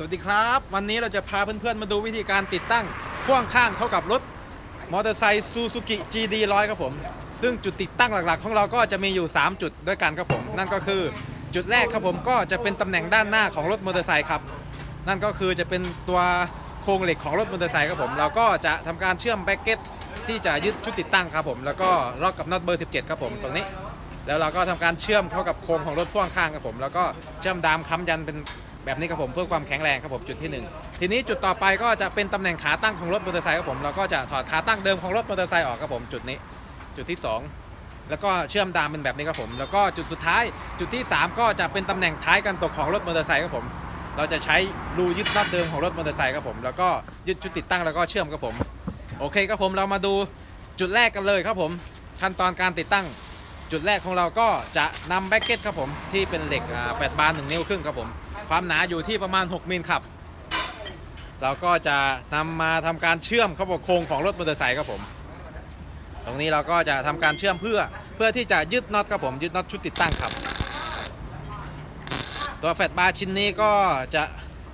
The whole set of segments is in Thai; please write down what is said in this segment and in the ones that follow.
สวัสดีครับ วันนี้เราจะพาเพื่อนๆมาดูวิธีการติดตั้งพ่วงข้างเข้ากับรถมอเตอร์ไซค์ซูซูกิ GD 100ครับผม ซึ่งจุดติดตั้งหลักๆ ของเราก็จะมีอยู่ 3 จุดด้วยกันครับผม นั่นก็คือจุดแรกครับผมก็จะเป็นตำแหน่งด้านหน้าของรถมอเตอร์ไซค์ครับ นั่นก็คือจะเป็นตัวโครงเหล็กของรถมอเตอร์ไซค์ครับผม เราก็จะทำการเชื่อมแบ็กเก็ตที่จะยึดชุดติดตั้งครับผม แล้วก็ล็อกกับน็อตเบอร์ 17 ครับผมตรงนี้ แล้วเราก็ทำการเชื่อมเข้ากับโครงของรถพ่วงข้างครับผม แล้วก็เชื่อมดามค้ำยันเป็น แบบนี้ครับผมเพื่อความแข็งแรงครับผมจุดที่หนึ่งทีนี้จุดต่อไปก็จะเป็นตำแหน่งขาตั้งของรถมอเตอร์ไซค์ครับผมเราก็จะถอดขาตั้งเดิมของรถมอเตอร์ไซค์ออกครับผมจุดนี้จุดที่สองแล้วก็เชื่อมดามเป็นแบบนี้ครับผม แล้วก็จุดสุดท้ายจุดที่สามก็จะเป็นตำแหน่งท้ายกันตกของรถมอเตอร์ไซค์ครับผม เราจะใช้รูยึดน็อตเดิมของรถมอเตอร์ไซค์ครับผมแล้วก็ยึดชุดติดตั้งแล้วก็เชื่อมครับผมโอเคครับผมเรามาดูจุดแรกกันเลยครับผม ขั้นตอนการติดตั้ง จุดแรกของเราก็จะนำแบ็กเก็ตครับผมที่เป็นเหล็ก8บาน1นิ้วครึ่งครับผม ความหนาอยู่ที่ประมาณ 6มิลครับ เราก็จะนำมาทำการเชื่อมเข้ากับโครงของรถมอเตอร์ไซค์ครับผม ตรงนี้เราก็จะทำการเชื่อมเพื่อเพื่อที่จะยึดน็อตครับผมยึดน็อตชุดติดตั้งครับ ตัวแฟตบาร์ชิ้นนี้ก็จะ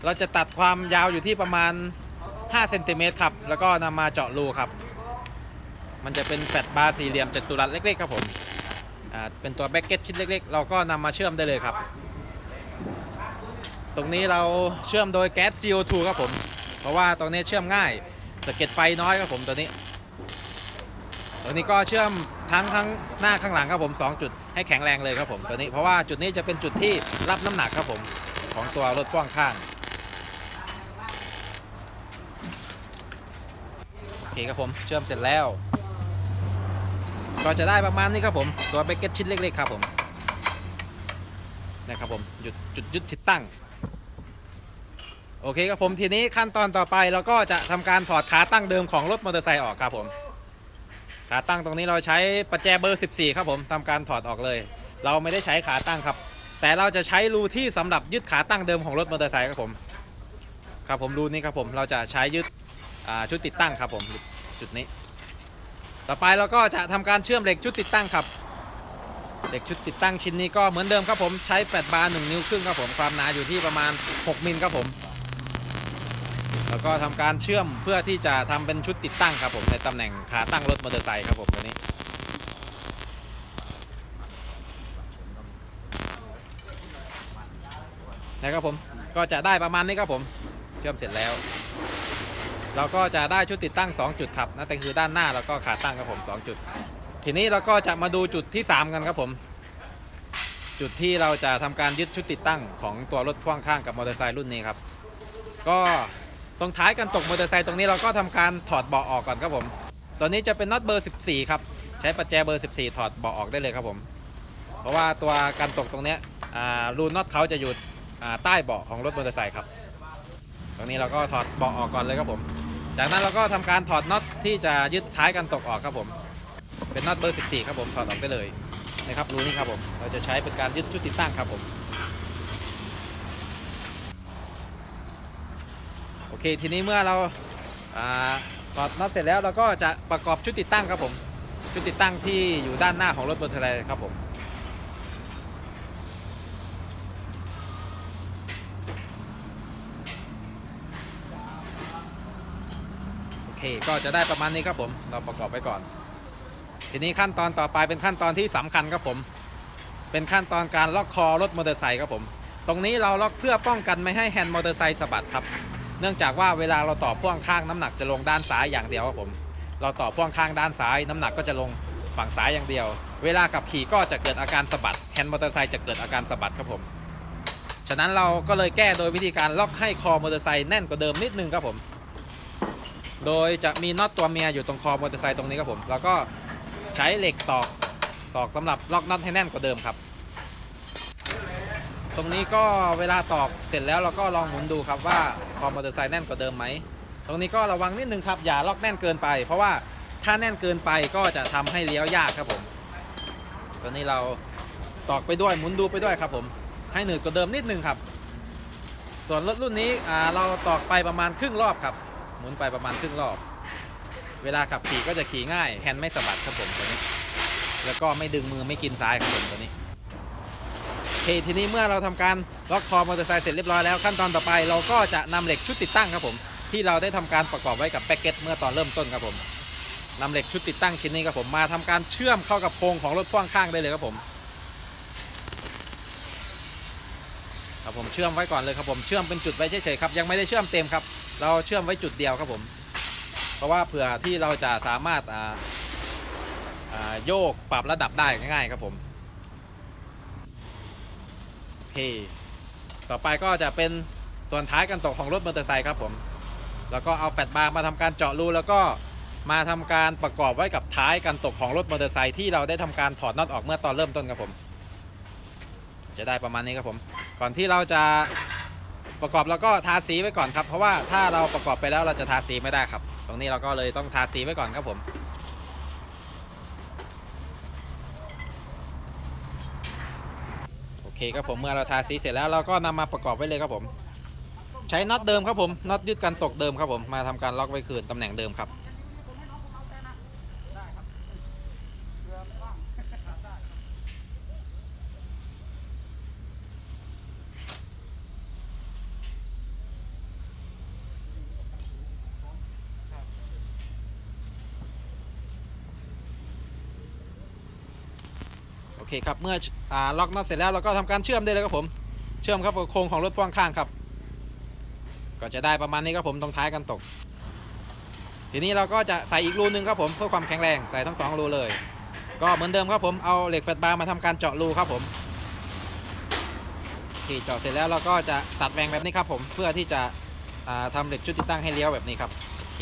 เราจะตัดความยาวอยู่ที่ประมาณ5เซนติเมตรครับ แล้วก็นำมาเจาะรูครับ มันจะเป็นแฟตบาร์สี่เหลี่ยมจัตุรัสเล็กๆครับผม อ่า เป็นตัวแบ็กเก็ตชิ้นเล็กๆ เราก็นำมาเชื่อมได้เลยครับ ตรงนี้เราเชื่อมโดยแก๊ส CO2 ครับผม เพราะว่าตรงนี้เชื่อมง่ายสะเก็ดไฟน้อยครับผมตัวนี้ ตัวนี้ก็เชื่อมทั้งทั้งหน้าข้างหลังครับผม 2 จุดให้แข็งแรงเลยครับผมตัวนี้เพราะว่าจุดนี้จะเป็นจุดที่รับน้ำหนักครับผมของตัวรถพ่วงข้างโอเคครับผมเชื่อมเสร็จแล้ว ก็จะได้ประมาณนี้ครับผม ตัวเบเก็ตชิ้นเล็กๆครับผมนะครับผมหยุดจุดยึดติดตั้ง โอเคครับผมทีนี้ขั้นตอนต่อไปเราก็จะทำการถอดขาตั้งเดิมของรถมอเตอร์ไซค์ออกครับผม ขาตั้งตรงนี้เราใช้ประแจเบอร์ 14 ครับผมทำการถอดออกเลย เราไม่ได้ใช้ขาตั้งครับ แต่เราจะใช้รูที่สำหรับยึดขาตั้งเดิมของรถมอเตอร์ไซค์ครับผม ครับผมรูนี้ครับผมเราจะใช้ยึดชุดติดตั้งครับผมจุดนี้ ต่อไปเราก็จะทำการเชื่อมเหล็กชุดติดตั้งครับเหล็กชุดติดตั้งชิ้นนี้ก็เหมือนเดิมครับผมใช้8บาร์1นิ้วครึ่งครับผมความหนาอยู่ที่ประมาณ 6มิลครับผม แล้วก็ทำการเชื่อมเพื่อที่จะทำเป็นชุดติดตั้งครับผมในตำแหน่งขาตั้งรถมอเตอร์ไซค์ครับผมตัวนี้นะครับผมก็จะได้ประมาณนี้ครับผมเชื่อมเสร็จแล้ว เราก็จะได้ชุดติดตั้ง 2 จุดครับนั่นก็คือด้านหน้าแล้วก็ขาตั้งครับผม 2 จุด ทีนี้เราก็จะมาดูจุดที่ 3 กันครับผม จุดที่เราจะทำการยึดชุดติดตั้งของตัวรถพ่วงข้างกับมอเตอร์ไซค์รุ่นนี้ครับ ก็ ตรงท้ายกันตกมอเตอร์ไซค์ตรงนี้เราก็ทำการถอดเบาะออกก่อนครับผมตัวนี้จะเป็นน็อตเบอร์ 14 ครับ ใช้ประแจเบอร์ 14 ถอดเบาะออกได้เลยครับผม เพราะว่าตัวกันตกตรงนี้รูน็อตเขาจะอยู่ใต้เบาะของรถมอเตอร์ไซค์ครับ ตรงนี้เราก็ถอดเบาะออกก่อนเลยครับผม จากนั้นเราก็ทำการถอดน็อตที่จะยึดท้ายกันตกออกครับผม เป็นน็อตเบอร์ 14 ครับผม ถอดออกได้เลยนะครับรูนี้ครับผม เราจะใช้เป็นการยึดชุดติดตั้งครับผม อเคทีนี้เมื่อเราอ่าถอดน็อตเสร็จแล้วเราก็จะประกอบชุดติดตั้งครับผมชุดติดตั้งที่อยู่ด้านหน้าของรถมอเตอร์ไซค์ครับผมโอเคก็จะได้ประมาณนี้ครับผมเราประกอบไว้ก่อน ทีนี้ขั้นตอนต่อไปเป็นขั้นตอนที่สำคัญครับผม เป็นขั้นตอนการล็อกคอรถมอเตอร์ไซค์ครับผม ตรงนี้เราล็อกเพื่อป้องกันไม่ให้แฮนด์มอเตอร์ไซค์สะบัดครับ นื่องจากว่าเวลาเราต่อพ่วงข้างน้ำหนักจะลงด้านซ้ายอย่างเดียวครับผม เราต่อพ่วงข้างด้านซ้าย น้ำหนักก็จะลงฝั่งซ้ายอย่างเดียว เวลาขับขี่ก็จะเกิดอาการสะบัดแฮนด์มอเตอร์ไซค์จะเกิดอาการสะบัดครับผม ฉะนั้นเราก็เลยแก้โดยวิธีการล็อกให้คอมอเตอร์ไซค์แน่นกว่าเดิมนิดนึงครับผม โดยจะมีน็อตตัวเมียอยู่ตรงคอมอเตอร์ไซค์ตรงนี้ครับผม แล้วก็ใช้เหล็กตอกตอกสำหรับล็อกน็อตให้แน่นกว่าเดิมครับ ตรงนี้ก็เวลาตอกเสร็จแล้วเราก็ลองหมุนดูครับว่าคอมมอเตอร์ไซค์แน่นกว่าเดิมไหม ตรงนี้ก็ระวังนิดนึงครับอย่าล็อกแน่นเกินไป เพราะว่าถ้าแน่นเกินไปก็จะทำให้เลี้ยวยากครับผมตัวนี้เราตอกไปด้วยหมุนดูไปด้วยครับผม ให้หนืดกว่าเดิมนิดนึงครับ ส่วนรถรุ่นนี้อ่าเราตอกไปประมาณครึ่งรอบครับ หมุนไปประมาณครึ่งรอบ เวลาขับขี่ก็จะขี่ง่ายแฮนด์ไม่สะบัดครับผมตัวนี้ แล้วก็ไม่ดึงมือไม่กินซ้ายครับผมตัวนี้ เคทีนี้เมื่อเราทำการล็อกคอมอเตอร์ไซค์เสร็จเรียบร้อยแล้วขั้นตอนต่อไปเราก็จะนำเหล็กชุดติดตั้งครับผม ที่เราได้ทำการประกอบไว้กับแพ็กเกจเมื่อตอนเริ่มต้นครับผมนำเหล็กชุดติดตั้งชิ้นนี้ครับผมมาทำการเชื่อมเข้ากับโครงของรถพ่วงข้างได้เลยครับผมครับผมเชื่อมไว้ก่อนเลยครับผมเชื่อมเป็นจุดไว้เฉยๆครับยังไม่ได้เชื่อมเต็มครับ เราเชื่อมไว้จุดเดียวครับผม เพราะว่าเผื่อที่เราจะสามารถโยกปรับระดับได้ง่ายๆครับผม เค ต่อไปก็จะเป็นส่วนท้ายกันตกของรถมอเตอร์ไซค์ครับผม แล้วก็เอาแปดบาร์มาทำการเจาะรูแล้วก็มาทำการประกอบไว้กับท้ายกันตกของรถมอเตอร์ไซค์ที่เราได้ทำการถอดน็อตออกเมื่อตอนเริ่มต้นครับผม จะได้ประมาณนี้ครับผม ก่อนที่เราจะประกอบเราก็ทาสีไว้ก่อนครับ เพราะว่าถ้าเราประกอบไปแล้วเราจะทาสีไม่ได้ครับ ตรงนี้เราก็เลยต้องทาสีไว้ก่อนครับผม โอ เคครับผมเมื่อเราทาสีเสร็จแล้วเราก็นำมาประกอบไว้เลยครับผม ใช้น็อตเดิมครับผมน็อตยึดกันตกเดิมครับผมมาทำการล็อกไว้คืนตำแหน่งเดิมครับ คครับเมื่ออ่าล็อกน็อตเสร็จแล้วเราก็ทำการเชื่อมได้เลยครับผมเชื่อมครับกับโครงของรถพ่วงข้างครับ ก็จะได้ประมาณนี้ครับผมตรงท้ายกันตก ทีนี้เราก็จะใส่อีกรูนึงครับผมเพื่อความแข็งแรงใส่ทั้งสองรูเลย ก็เหมือนเดิมครับผมเอาเหล็กแฟตบาร์มาทำการเจาะรูครับผมที่เจาะเสร็จแล้วเราก็จะตัดแหวงแบบนี้ครับผมเพื่อที่จะอ่าทำเหล็กชุดติดตั้งให้เลี้ยวแบบนี้ครับโอเค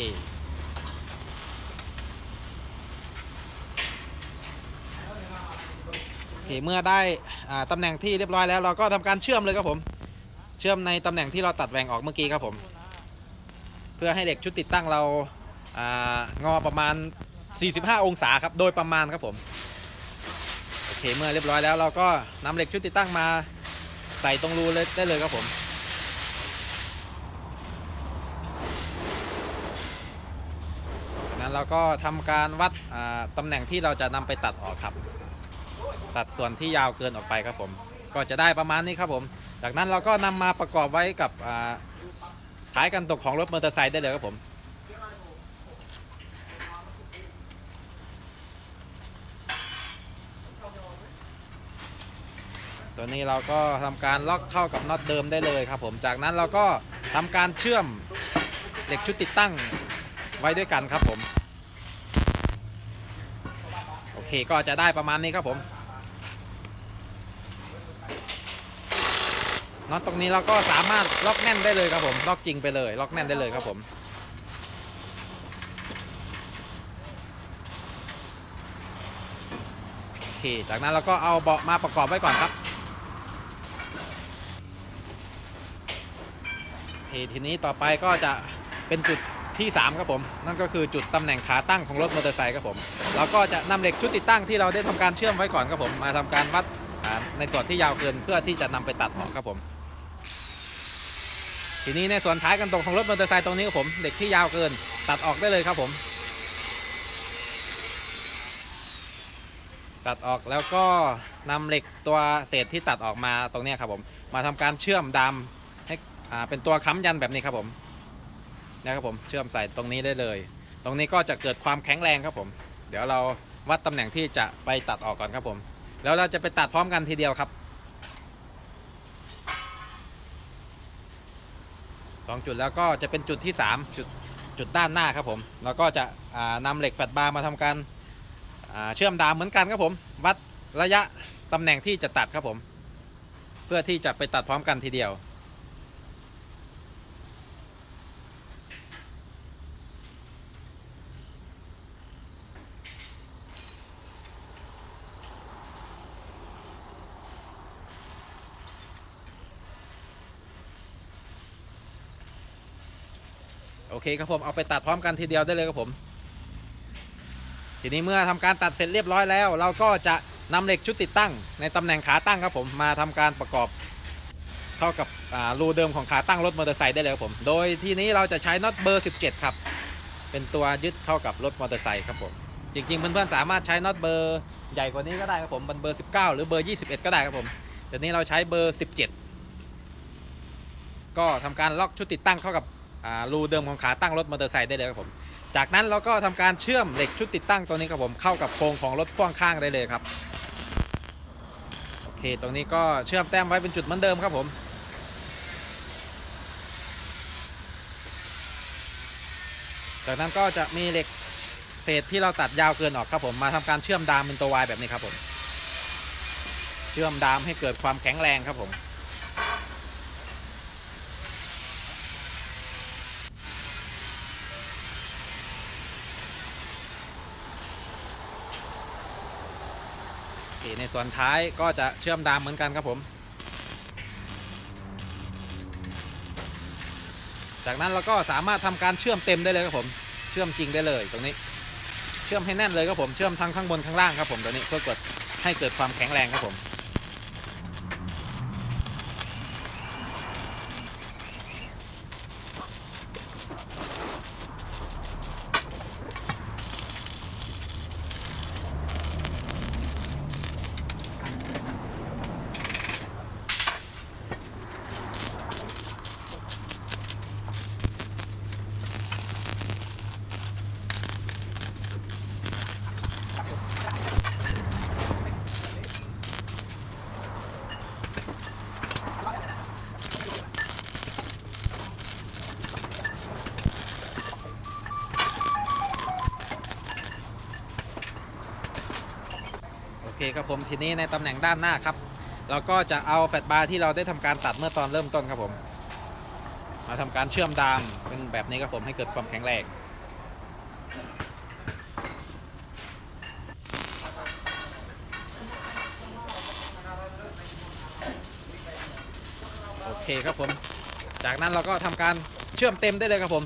โอ เคเมื่อได้ตำแหน่งที่เรียบร้อยแล้วเราก็ทำการเชื่อมเลยครับผม เชื่อมในตำแหน่งที่เราตัดแหว่งออกเมื่อกี้ครับผม เพื่อให้เหล็กชุดติดตั้งเราอางอประมาณ 45 องศาครับโดยประมาณครับผมโอเคเมื่อเรียบร้อยแล้วเราก็นำเหล็กชุดติดตั้งมาใส่ตรงรูเลยได้เลยครับผมจากนั้นเราก็ทำการวัดตำแหน่งที่เราจะนำไปตัดออกครับ ตัดส่วนที่ยาวเกินออกไปครับผม ก็จะได้ประมาณนี้ครับผม จากนั้นเราก็นำมาประกอบไว้กับอ่าท้ายกันตกของรถมอเตอร์ไซค์ได้เลยครับผมตัวนี้เราก็ทำการล็อกเข้ากับน็อตเดิมได้เลยครับผม จากนั้นเราก็ทำการเชื่อมเหล็กชุดติดตั้งไว้ด้วยกันครับผม โอเคก็จะได้ประมาณนี้ครับผม น็อตตรงนี้เราก็สามารถล็อกแน่นได้เลยครับผมล็อกจริงไปเลยล็อกแน่นได้เลยครับผมโอเคจากนั้นเราก็เอาเบาะมาประกอบไว้ก่อนครับโอเคทีนี้ต่อไปก็จะเป็นจุดที่ 3 ครับผม นั่นก็คือจุดตำแหน่งขาตั้งของรถมอเตอร์ไซค์ครับผมเราก็จะนำเหล็กชุดติดตั้งที่เราได้ทำการเชื่อมไว้ก่อนครับผม มาทำการวัดในส่วนที่ยาวเกินเพื่อที่จะนำไปตัดออกครับผม ทีนี้ในส่วนท้ายกันตรงของรถมอเตอร์ไซค์ตรงนี้ครับผมเหล็กที่ยาวเกิน ตัดออกได้เลยครับผม ตัดออกแล้วก็นำเหล็กตัวเศษที่ตัดออกมาตรงนี้ครับผม มาทำการเชื่อมดามให้อ่าเป็นตัวค้ำยันแบบนี้ครับผมนะครับผมเชื่อมใส่ตรงนี้ได้เลย ตรงนี้ก็จะเกิดความแข็งแรงครับผม เดี๋ยวเราวัดตำแหน่งที่จะไปตัดออกก่อนครับผม แล้วเราจะไปตัดพร้อมกันทีเดียวครับ สองจุดแล้วก็จะเป็นจุดที่ 3 จุดจุดด้านหน้าครับผมแล้วก็จะนำนำเหล็กแฟดบาร์มาทำการเชื่อมดามเหมือนกันครับผม วัดระยะตำแหน่งที่จะตัดครับผม เพื่อที่จะไปตัดพร้อมกันทีเดียว โอเคครับผมเอาไปตัดพร้อมกันทีเดียวได้เลยครับผม ทีนี้เมื่อทำการตัดเสร็จเรียบร้อยแล้ว เราก็จะนำเหล็กชุดติดตั้ง ในตำแหน่งขาตั้งครับผมมาทำการประกอบเข้ากับรูเดิมของขาตั้งรถมอเตอร์ไซค์ได้เลยครับผม โดยทีนี้เราจะใช้น็อตเบอร์ 17 ครับ เป็นตัวยึดเข้ากับรถมอเตอร์ไซค์ครับผม จริงๆเพื่อนๆสามารถใช้น็อตเบอร์ใหญ่กว่านี้ก็ได้ครับผมเป็นเบอร์ 19 หรือเบอร์ 21 ก็ได้ครับผมตัวนี้เราใช้เบอร์ 17 ก็ทำการล็อกชุดติดตั้งเข้ากับ รูเดิมของขาตั้งรถมอเตอร์ไซค์ได้เลยครับผม จากนั้นเราก็ทำการเชื่อมเหล็กชุดติดตั้งตัวนี้ครับผมเข้ากับโครงของรถพ่วงข้างได้เลยครับโอเคตรงนี้ก็เชื่อมแต้มไว้เป็นจุดเหมือนเดิมครับผมจากนั้นก็จะมีเหล็กเศษที่เราตัดยาวเกินออกครับผมมาทำการเชื่อมดามเป็นตัววายแบบนี้ครับผม เชื่อมดามให้เกิดความแข็งแรงครับผม โอเค ในส่วนท้ายก็จะเชื่อมดามเหมือนกันครับผม จากนั้นเราก็สามารถทำการเชื่อมเต็มได้เลยครับผม เชื่อมจริงได้เลยตรงนี้ เชื่อมให้แน่นเลยครับผม เชื่อมทั้งข้างบนข้างล่างครับผมตัวนี้เพื่อกดให้เกิดความแข็งแรงครับผม ครับผมทีนี้ในตำแหน่งด้านหน้าครับ เราก็จะเอาแฟลตบาร์ที่เราได้ทำการตัดเมื่อตอนเริ่มต้นครับผม มาทำการเชื่อมดามเป็นแบบนี้ครับผมให้เกิดความแข็งแรงโอเคครับผม จากนั้นเราก็ทำการเชื่อมเต็มได้เลยครับผม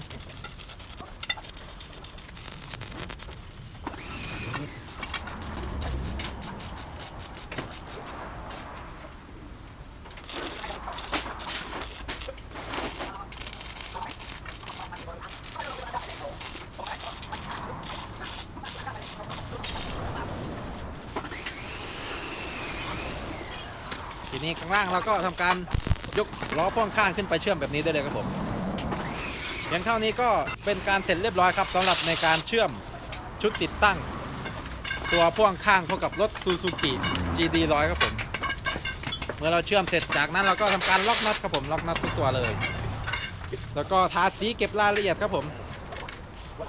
นี้ข้างล่างเราก็ทำการยกล้อพ่วงข้างขึ้นไปเชื่อมแบบนี้ได้เลยครับผมเพียงเท่านี้ก็เป็นการเสร็จเรียบร้อยครับสำหรับในการเชื่อมชุดติดตั้ง ตัวพ่วงข้างเข้ากับรถ Suzuki GD 100ครับผม เมื่อเราเชื่อมเสร็จจากนั้นเราก็ทำการล็อกน็อตครับผมล็อกน็อตทุกตัวเลย แล้วก็ทาสีเก็บรายละเอียดครับผม หาก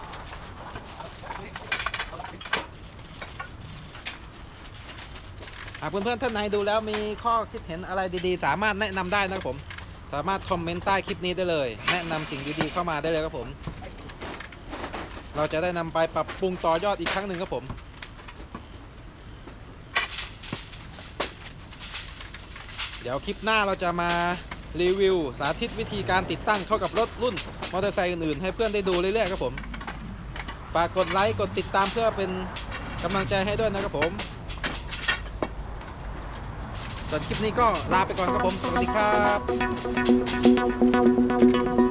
เพื่อนๆท่านไหนดูแล้วมีข้อคิดเห็นอะไรดีๆ สามารถแนะนำได้นะครับผม สามารถคอมเมนต์ใต้คลิปนี้ได้เลย แนะนำสิ่งดีๆเข้ามาได้เลยครับผม เราจะได้นำไปปรับปรุงต่อยอดอีกครั้งหนึ่งครับผมเดี๋ยวคลิปหน้าเราจะมารีวิว สาธิตวิธีการติดตั้งเข้ากับรถรุ่นมอเตอร์ไซค์อื่นๆ ให้เพื่อนได้ดูเรื่อยๆครับผม ฝากกดไลค์กดติดตามเพื่อเป็นกำลังใจให้ด้วยนะครับผม ส่วนคลิปนี้ก็ลาไปก่อนครับผม สวัสดีครับ